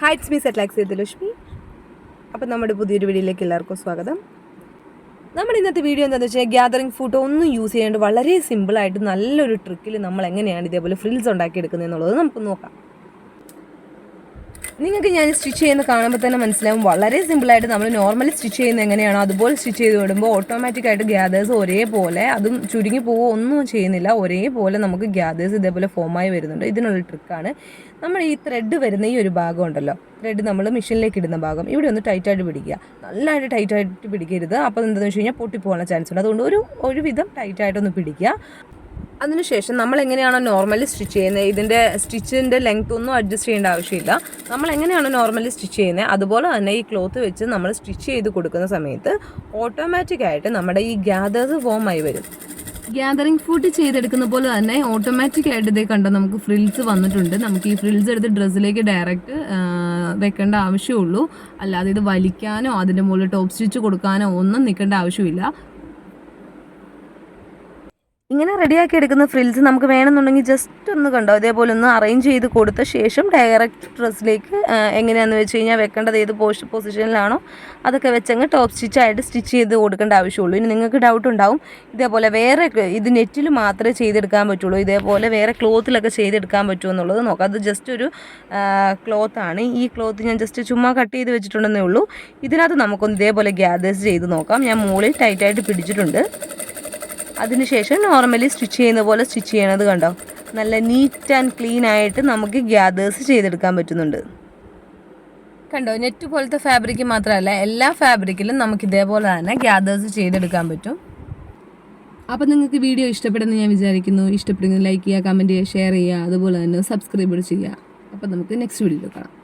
Heights me സെറ്റ്ലാക്സ് ചെയ്ത് ലക്ഷ്മി അപ്പം നമ്മുടെ പുതിയൊരു വീഡിയോയിലേക്ക് എല്ലാവർക്കും സ്വാഗതം. നമ്മൾ ഇന്നത്തെ വീഡിയോ എന്താണെന്ന് വെച്ചാൽ ഗ്യാതറിംഗ് ഫോട്ടോ ഒന്നും യൂസ് ചെയ്യാണ്ട് വളരെ സിമ്പിളായിട്ട് നല്ലൊരു ട്രിക്കിൽ നമ്മൾ എങ്ങനെയാണ് ഇതേപോലെ ഫ്രിൽസ് ഉണ്ടാക്കിയെടുക്കുന്നത് എന്നുള്ളത് നമുക്ക് നോക്കാം. നിങ്ങൾക്ക് ഞാൻ സ്റ്റിച്ച് ചെയ്യുന്ന കാണുമ്പോൾ തന്നെ മനസ്സിലാവും. വളരെ സിമ്പിളായിട്ട് നമ്മൾ നോർമലി സ്റ്റിച്ച് ചെയ്യുന്നത് എങ്ങനെയാണോ അതുപോലെ സ്റ്റിച്ച് ചെയ്ത് വിടുമ്പോൾ ഓട്ടോമാറ്റിക്കായിട്ട് ഗ്യാദേഴ്സ് ഒരേപോലെ അതും ചുരുങ്ങി പോവുക ഒന്നും ചെയ്യുന്നില്ല. ഒരേപോലെ നമുക്ക് ഗ്യാദേഴ്സ് ഇതേപോലെ ഫോമായി വരുന്നുണ്ട്. ഇതിനുള്ള ട്രിക്കാണ് നമ്മൾ ഈ ത്രെഡ് വരുന്ന ഈ ഒരു ഭാഗം ഉണ്ടല്ലോ. ത്രെഡ് നമ്മൾ മെഷീനിലേക്ക് ഇടുന്ന ഭാഗം. ഇവിടെ ഒന്ന് ടൈറ്റായിട്ട് പിടിക്കുക. നല്ലതായിട്ട് ടൈറ്റായിട്ട് പിടിക്കരുത്. അപ്പോൾ എന്താണെന്ന് വെച്ച് കഴിഞ്ഞാൽ പൊട്ടിപ്പോകാനുള്ള ചാൻസ് ഉണ്ട്. അതുകൊണ്ട് ഒരു ഒരുവിധം ടൈറ്റായിട്ടൊന്ന് പിടിക്കുക. അതിനുശേഷം നമ്മൾ എങ്ങനെയാണോ നോർമലി സ്റ്റിച്ച് ചെയ്യുന്നത് ഇതിന്റെ സ്റ്റിച്ചിന്റെ ലെങ്ത് ഒന്നും അഡ്ജസ്റ്റ് ചെയ്യേണ്ട ആവശ്യമില്ല. നമ്മൾ എങ്ങനെയാണോ നോർമലി സ്റ്റിച്ച് ചെയ്യുന്നത് അതുപോലെ തന്നെ ഈ ക്ലോത്ത് വെച്ച് നമ്മൾ സ്റ്റിച്ച് ചെയ്ത് കൊടുക്കുന്ന സമയത്ത് ഓട്ടോമാറ്റിക് ആയിട്ട് നമ്മുടെ ഈ ഗ്യാദേഴ്സ് ഫോം ആയി വരും. ഗ്യാതറിംഗ് ഫുഡ് ചെയ്തെടുക്കുന്ന പോലെ തന്നെ ഓട്ടോമാറ്റിക് ആയിട്ട് ഇതേ കണ്ട നമുക്ക് ഫ്രിൽസ് വന്നിട്ടുണ്ട്. നമുക്ക് ഈ ഫ്രിൽസ് എടുത്ത് ഡ്രസ്സിലേക്ക് ഡയറക്റ്റ് വെക്കേണ്ട ആവശ്യമുള്ളൂ. അല്ലാതെ ഇത് വലിക്കാനോ അതിന്റെ മുകളിൽ ടോപ്പ് സ്റ്റിച്ച് കൊടുക്കാനോ ഒന്നും നിൽക്കേണ്ട ആവശ്യമില്ല. ഇങ്ങനെ റെഡിയാക്കി എടുക്കുന്ന ഫ്രിൽസ് നമുക്ക് വേണമെന്നുണ്ടെങ്കിൽ ജസ്റ്റ് ഒന്ന് കണ്ടോ? അതേപോലെ ഒന്ന് അറേഞ്ച് ചെയ്ത് കൊടുത്ത ശേഷം ഡയറക്റ്റ് ഡ്രസ്സിലേക്ക് എങ്ങനെയാണെന്ന് വെച്ച് കഴിഞ്ഞാൽ വെക്കേണ്ടത് ഏത് പോസ്റ്റ് പൊസിഷനിലാണോ അതൊക്കെ വെച്ചങ്ങ് ടോപ്പ് സ്റ്റിച്ചായിട്ട് സ്റ്റിച്ച് ചെയ്ത് കൊടുക്കേണ്ട ആവശ്യമുള്ളൂ. ഇനി നിങ്ങൾക്ക് ഡൗട്ട് ഉണ്ടാവും. ഇതേപോലെ വേറെ ഇത് നെറ്റിൽ മാത്രമേ ചെയ്തെടുക്കാൻ പറ്റുള്ളൂ. ഇതേപോലെ വേറെ ക്ലോത്തിലൊക്കെ ചെയ്തെടുക്കാൻ പറ്റുമോ എന്നുള്ളത് നോക്കാം. അത് ജസ്റ്റ് ഒരു ക്ലോത്താണ് ഈ ക്ലോത്ത് ഞാൻ ജസ്റ്റ് ചുമ്മാ കട്ട് ചെയ്ത് വെച്ചിട്ടുണ്ടെന്നേ ഉള്ളൂ. ഇതിനകത്ത് നമുക്കൊന്ന് ഇതേപോലെ ഗ്യാദേഴ്സ് ചെയ്ത് നോക്കാം. ഞാൻ മുകളിൽ ടൈറ്റായിട്ട് പിടിച്ചിട്ടുണ്ട്. അതിനുശേഷം നോർമലി സ്റ്റിച്ച് ചെയ്യുന്ന പോലെ സ്റ്റിച്ച് ചെയ്യണത് കണ്ടോ? നല്ല നീറ്റ് ആൻഡ് ക്ലീൻ ആയിട്ട് നമുക്ക് ഗ്യാദേഴ്സ് ചെയ്തെടുക്കാൻ പറ്റുന്നുണ്ട്. കണ്ടോ? നെറ്റ് പോലത്തെ ഫാബ്രിക് മാത്രമല്ല എല്ലാ ഫാബ്രിക്കിലും നമുക്ക് ഇതേപോലെ തന്നെ ഗ്യാദേഴ്സ് ചെയ്തെടുക്കാൻ പറ്റും. അപ്പോൾ നിങ്ങൾക്ക് വീഡിയോ ഇഷ്ടപ്പെടുന്നു ഞാൻ വിചാരിക്കുന്നു. ഇഷ്ടപ്പെടുന്നത് ലൈക്ക് ചെയ്യുക കമന്റ് ചെയ്യുക ഷെയർ ചെയ്യുക അതുപോലെ തന്നെ സബ്സ്ക്രൈബ് ചെയ്യുക. അപ്പോൾ നമുക്ക് നെക്സ്റ്റ് വീഡിയോയിൽ കാണാം.